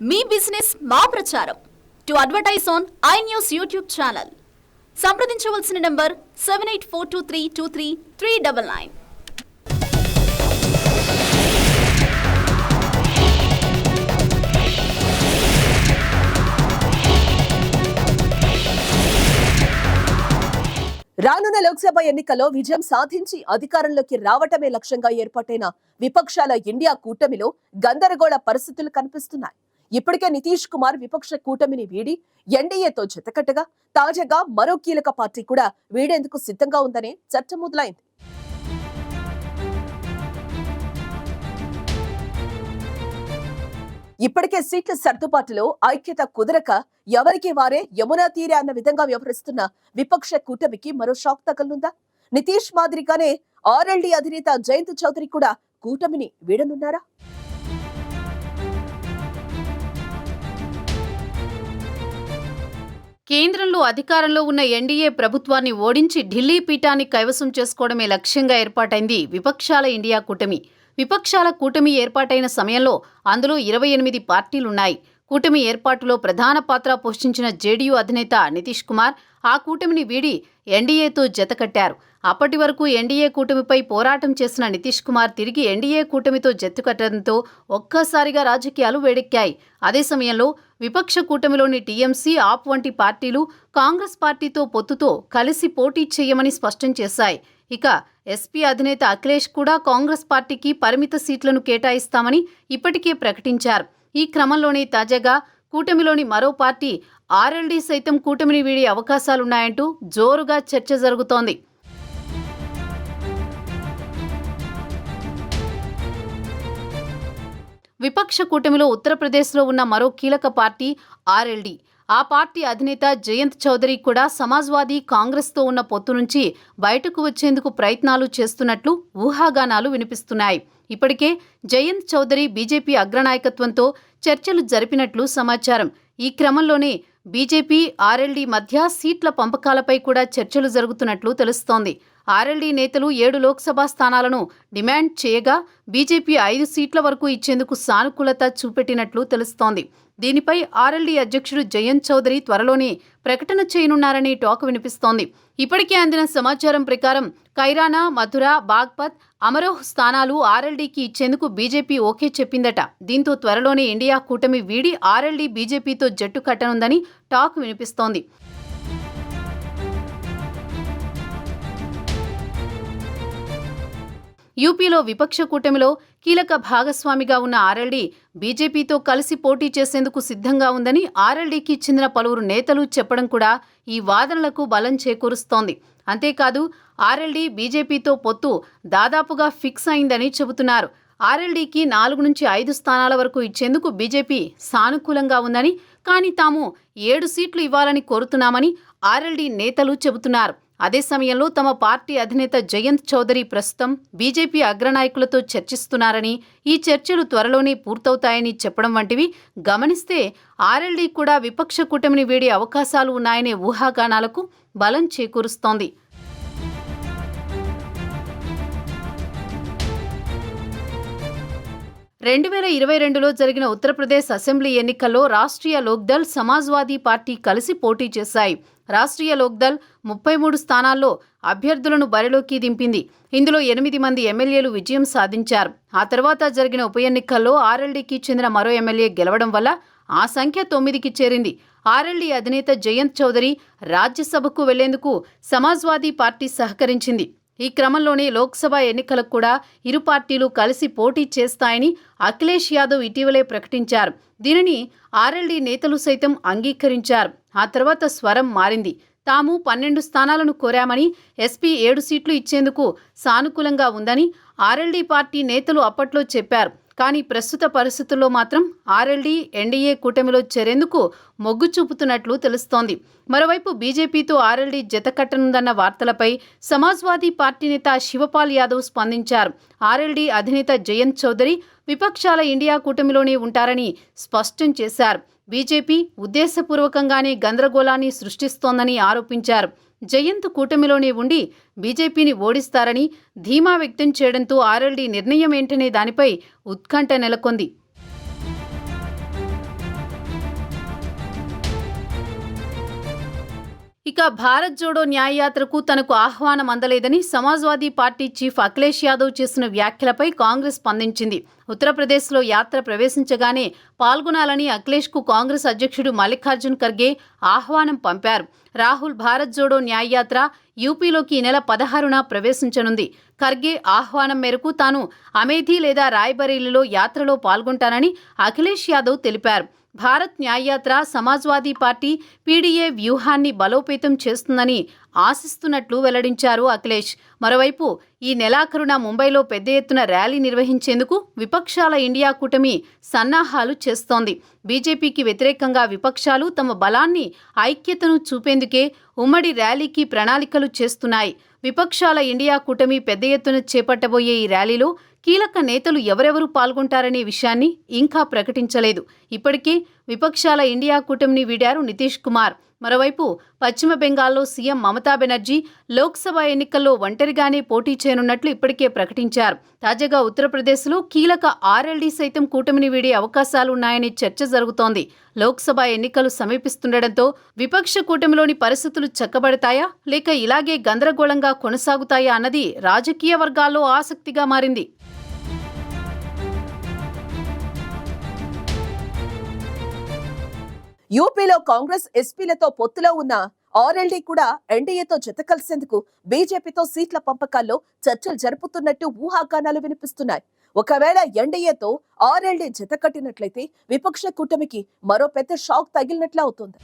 మీ business మా ప్రచారం. To advertise on I news YouTube channel. సంప్రదించవలసిన number seven eight four two three two three three double nine. రానున్న లోక్సభ ఎన్నికల్లో విజయం సాధించి అధికారంలోకి రావటమే లక్ష్యంగా ఏర్పాటైన విపక్షాల ఇండియా కూటమిలో గందరగోళ పరిస్థితులు కనిపిస్తున్నాయి. ఇప్పటికే నితీష్ కుమార్ విపక్ష కూటమిని వీడి ఎన్డీఏతో జతకట్టగా తాజాగా మరో కీలక పార్టీ కూడా వీడేందుకు సిద్ధంగా ఉందనే చర్చ మొదలైంది. ఇప్పటికే సీట్ల సర్దుబాటులో ఐక్యత కుదరక ఎవరికి వారే యమునా తీరే అన్న విధంగా వ్యవహరిస్తున్న విపక్ష కూటమికి మరో షాక్ తగలనుందా? నితీష్ మాదిరిగానే ఆర్ఎల్డీ అధినేత జయంత్ చౌదరి కూడా కూటమిని వీడనున్నారా? కేంద్రంలో అధికారంలో ఉన్న ఎన్డీఏ ప్రభుత్వాన్ని ఓడించి ఢిల్లీ పీఠాన్ని కైవసం చేసుకోవడమే లక్ష్యంగా ఏర్పాటైంది విపక్షాల ఇండియా కూటమి. విపక్షాల కూటమి ఏర్పాటైన సమయంలో అందులో ఇరవై ఎనిమిది పార్టీలున్నాయి. కూటమి ఏర్పాటులో ప్రధాన పాత్ర పోషించిన జేడీయూ అధినేత నితీష్ కుమార్ ఆ కూటమిని వీడి ఎన్డీఏతో జతకట్టారు అప్పటి వరకు ఎన్డీఏ కూటమిపై పోరాటం చేసిన నితీష్ కుమార్ తిరిగి ఎన్డీఏ కూటమితో జత్తుకట్టడంతో ఒక్కసారిగా రాజకీయాలు వేడెక్కాయి. అదే సమయంలో విపక్ష కూటమిలోని టీఎంసీ ఆప్ వంటి పార్టీలు కాంగ్రెస్ పార్టీతో పొత్తుతో కలిసి పోటీ చేయమని స్పష్టం చేశాయి. ఇక ఎస్పీ అధినేత అఖిలేష్ కూడా కాంగ్రెస్ పార్టీకి పరిమిత సీట్లను కేటాయిస్తామని ఇప్పటికే ప్రకటించారు. ఈ క్రమంలోనే తాజాగా కూటమిలోని మరో పార్టీ ఆర్ఎల్డీ సైతం కూటమిని వీడే అవకాశాలున్నాయంటూ జోరుగా చర్చ జరుగుతోంది. విపక్ష కూటమిలో ఉత్తరప్రదేశ్లో ఉన్న మరో కీలక పార్టీ ఆర్ఎల్డీ. ఆ పార్టీ అధినేత జయంత్ చౌదరి కూడా సమాజ్వాదీ కాంగ్రెస్తో ఉన్న పొత్తు నుంచి బయటకు వచ్చేందుకు ప్రయత్నాలు చేస్తున్నట్లు ఊహాగానాలు వినిపిస్తున్నాయి. ఇప్పటికే జయంత్ చౌదరి బీజేపీ అగ్రనాయకత్వంతో చర్చలు జరిపినట్లు సమాచారం. ఈ క్రమంలోనే బీజేపీ ఆర్ఎల్డీ మధ్య సీట్ల పంపకాలపై కూడా చర్చలు జరుగుతున్నట్లు తెలుస్తోంది. ఆర్ఎల్డీ నేతలు ఏడు లోక్సభ స్థానాలను డిమాండ్ చేయగా బీజేపీ ఐదు సీట్ల వరకు ఇచ్చేందుకు సానుకూలత చూపెట్టినట్లు తెలుస్తోంది. దీనిపై ఆర్ఎల్డీ అధ్యక్షుడు జయంత్ చౌదరి త్వరలోనే ప్రకటన చేయనున్నారని టాక్ వినిపిస్తోంది. ఇప్పటికే అందిన సమాచారం ప్రకారం కైరానా మథుర బాగ్పత్ అమరోహ్ స్థానాలు ఆర్ఎల్డీకి ఇచ్చేందుకు బీజేపీ ఓకే చెప్పిందట. దీంతో త్వరలోనే ఇండియా కూటమి వీడి ఆర్ఎల్డీ బీజేపీతో జట్టు కట్టనుందని టాక్ వినిపిస్తోంది. యూపీలో విపక్ష కూటమిలో కీలక భాగస్వామిగా ఉన్న ఆర్ఎల్డీ బీజేపీతో కలిసి పోటీ చేసేందుకు సిద్ధంగా ఉందని ఆర్ఎల్డీకి చెందిన పలువురు నేతలు చెప్పడం కూడా ఈ వాదనలకు బలం చేకూరుస్తోంది. అంతేకాదు ఆర్ఎల్డీ బీజేపీతో పొత్తు దాదాపుగా ఫిక్స్ అయిందని చెబుతున్నారు. ఆర్ఎల్డీకి నాలుగు నుంచి ఐదు స్థానాల వరకు ఇచ్చేందుకు బీజేపీ సానుకూలంగా ఉందని కానీ తాము ఏడు సీట్లు ఇవ్వాలని కోరుతున్నామని ఆర్ఎల్డీ నేతలు చెబుతున్నారు. అదే సమయంలో తమ పార్టీ అధినేత జయంత్ చౌదరి ప్రస్తుతం బీజేపీ అగ్రనాయకులతో చర్చిస్తున్నారని ఈ చర్చలు త్వరలోనే పూర్తవుతాయని చెప్పడం వంటివి గమనిస్తే ఆర్ఎల్డీ కూడా విపక్ష కూటమిని వీడే అవకాశాలు ఉన్నాయనే ఊహాగానాలకు బలం చేకూరుస్తోంది. రెండు వేల ఇరవై రెండులో జరిగిన ఉత్తరప్రదేశ్ అసెంబ్లీ ఎన్నికల్లో రాష్ట్రీయ లోక్దల్ సమాజ్వాదీ పార్టీ కలిసి పోటీ చేశాయి. రాష్ట్రీయ లోక్దల్ ముప్పై మూడు స్థానాల్లో అభ్యర్థులను బరిలోకి దింపింది. ఇందులో ఎనిమిది మంది ఎమ్మెల్యేలు విజయం సాధించారు. ఆ తర్వాత జరిగిన ఉప ఎన్నికల్లో ఆర్ఎల్డీకి చెందిన మరో ఎమ్మెల్యే గెలవడం వల్ల ఆ సంఖ్య తొమ్మిదికి చేరింది. ఆర్ఎల్డీ అధినేత జయంత్ చౌదరి రాజ్యసభకు వెళ్ళేందుకు సమాజ్వాదీ పార్టీ సహకరించింది. ఈ క్రమంలోనే లోక్సభ ఎన్నికలకు కూడా ఇరు పార్టీలు కలిసి పోటీ చేస్తాయని అఖిలేష్ యాదవ్ ఇటీవలే ప్రకటించారు. దీనిని ఆర్ఎల్డీ నేతలు సైతం అంగీకరించారు. ఆ తర్వాత స్వరం మారింది. తాము పన్నెండు స్థానాలను కోరామని ఎస్పీ ఏడు సీట్లు ఇచ్చేందుకు సానుకూలంగా ఉందని ఆర్ఎల్డీ పార్టీ నేతలు అప్పట్లో చెప్పారు. కానీ ప్రస్తుత పరిస్థితుల్లో మాత్రం ఆర్ఎల్డీ ఎన్డీఏ కూటమిలో చేరేందుకు మొగ్గు చూపుతున్నట్లు తెలుస్తోంది. మరోవైపు బీజేపీతో ఆర్ఎల్డీ జతకట్టనుందన్న వార్తలపై సమాజ్వాదీ పార్టీ నేత శివపాల్ యాదవ్ స్పందించారు. ఆర్ఎల్డీ అధినేత జయంత్ చౌదరి విపక్షాల ఇండియా కూటమిలోనే ఉంటారని స్పష్టం చేశారు. బీజేపీ ఉద్దేశపూర్వకంగానే గందరగోళాన్ని సృష్టిస్తోందని ఆరోపించారు. జయంత్ కూటమిలోనే ఉండి బీజేపీని ఓడిస్తారని ధీమా వ్యక్తం చేయడంతో ఆర్ఎల్డీ నిర్ణయం ఏంటనే దానిపై ఉత్కంఠ నెలకొంది. ఇక భారత్ జోడో న్యాయయాత్రకు తనకు ఆహ్వానం అందలేదని సమాజ్వాదీ పార్టీ చీఫ్ అఖిలేష్ యాదవ్ చేసిన వ్యాఖ్యలపై కాంగ్రెస్ స్పందించింది. ఉత్తరప్రదేశ్లో యాత్ర ప్రవేశించగానే పాల్గొనాలని అఖిలేష్కు కాంగ్రెస్ అధ్యక్షుడు మల్లికార్జున్ ఖర్గే ఆహ్వానం పంపారు. రాహుల్ భారత్ జోడో న్యాయయాత్ర యూపీలోకి ఈ నెల పదహారున ప్రవేశించనుంది. ఖర్గే ఆహ్వానం మేరకు తాను అమేథీ లేదా రాయ్బరేలీలో యాత్రలో పాల్గొంటానని అఖిలేష్ యాదవ్ తెలిపారు. భారత్ న్యాయయాత్ర సమాజ్వాదీ పార్టీ పీడీఏ వ్యూహాన్ని బలోపేతం చేస్తుందని ఆశిస్తున్నట్లు వెల్లడించారు అఖిలేష్. మరోవైపు ఈ నెలాఖరున ముంబైలో పెద్ద ఎత్తున ర్యాలీ నిర్వహించేందుకు విపక్షాల ఇండియా కూటమి సన్నాహాలు చేస్తోంది. బీజేపీకి వ్యతిరేకంగా విపక్షాలు తమ బలాన్ని ఐక్యతను చూపేందుకే ఉమ్మడి ర్యాలీకి ప్రణాళికలు చేస్తున్నాయి. విపక్షాల ఇండియా కూటమి పెద్ద ఎత్తున చేపట్టబోయే ఈ ర్యాలీలో కీలక నేతలు ఎవరెవరు పాల్గొంటారనే విషయాన్ని ఇంకా ప్రకటించలేదు. ఇప్పటికే విపక్షాల ఇండియా కూటమిని వీడారు నితీష్ కుమార్. మరోవైపు పశ్చిమ బెంగాల్లో సీఎం మమతా బెనర్జీ లోక్సభ ఎన్నికల్లో ఒంటరిగానే పోటీ చేయనున్నట్లు ఇప్పటికే ప్రకటించారు. తాజాగా ఉత్తరప్రదేశ్లో కీలక ఆర్ఎల్డీ సైతం కూటమిని వీడే అవకాశాలు ఉన్నాయనే చర్చ జరుగుతోంది. లోక్సభ ఎన్నికలు సమీపిస్తుండటంతో విపక్ష కూటమిలోని పరిస్థితులు చక్కబడతాయా? లేక ఇలాగే గందరగోళంగా కొనసాగుతాయా అన్నది రాజకీయ వర్గాల్లో ఆసక్తిగా మారింది. యూపీలో కాంగ్రెస్ ఎస్పీలతో పొత్తులో ఉన్న ఆర్ఎల్డీ కూడా ఎన్డీఏతో జత కలిసేందుకు బీజేపీతో సీట్ల పంపకాల్లో చర్చలు జరుపుతున్నట్టు ఊహాగానాలు వినిపిస్తున్నాయి. ఒకవేళ ఎన్డీఏతో ఆర్ఎల్డీ జత కట్టినట్లయితే విపక్ష కూటమికి మరో పెద్ద షాక్ తగిలినట్లు అవుతోంది.